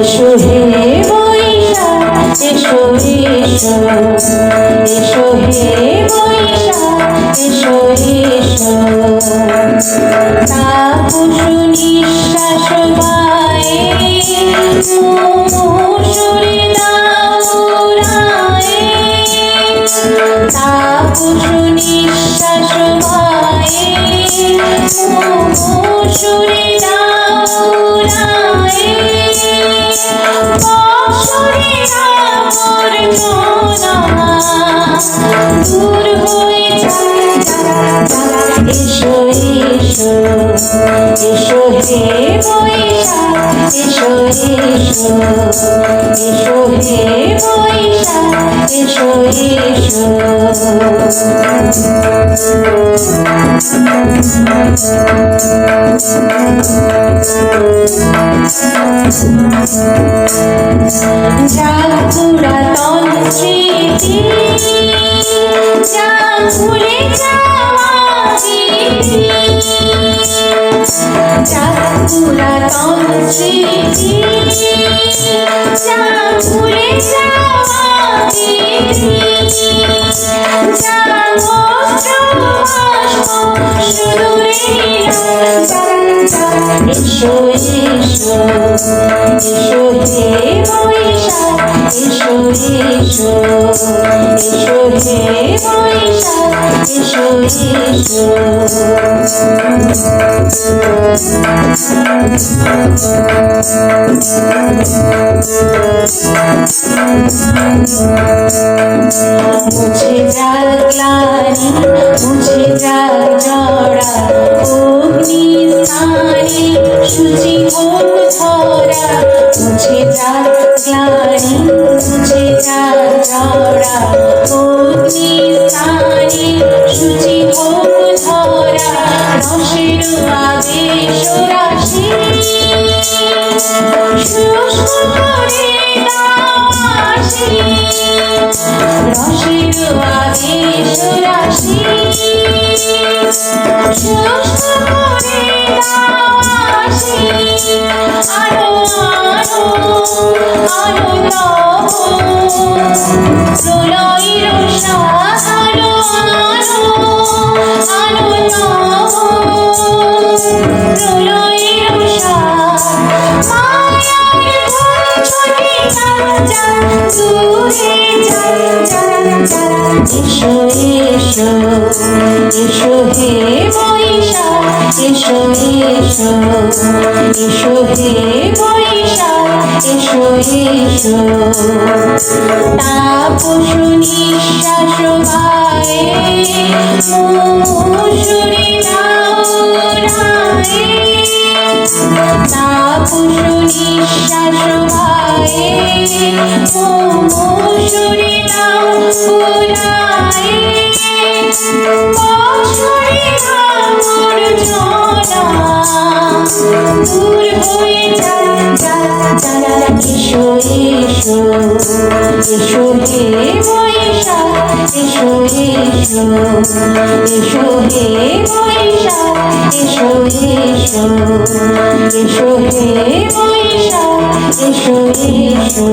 এসো হে বৈশাখ এসো এসো এসো হে বৈশাখ। এসো এসো তাপুষু নিঃশ্বাস গায়ে এসো হে বৈশাখ এসো এসো এসো হে বৈশাখ এসো এসো। যাক পুরাতন স্মৃতি যাক ভুলে যাওয়া স্মৃতি পুরাতন স্মৃতি যাক ভুলে যাওয়া সুদূরে এসো এসো এসো হে বৈশাখ এসো এসো মুছে যার গ্লানি মুছে যার জড়া অগ্নি স্থানে সূচি রসের আবেশ রাশি। এসো এসো এসো হে বৈশাখ এসো এসো এসো হে বৈশাখ এসো এসো। তাপসু নিঃশ্বাস গায়ে মুসুরি তাপসু নিঃশ্বাস গায়ে দূর হয়ে যায় যারা যারা এসো এসো এসো হে বৈশাখ এসো এসো এসো হে বৈশাখ এসো এসো এসো হে বৈশাখ এসো এসো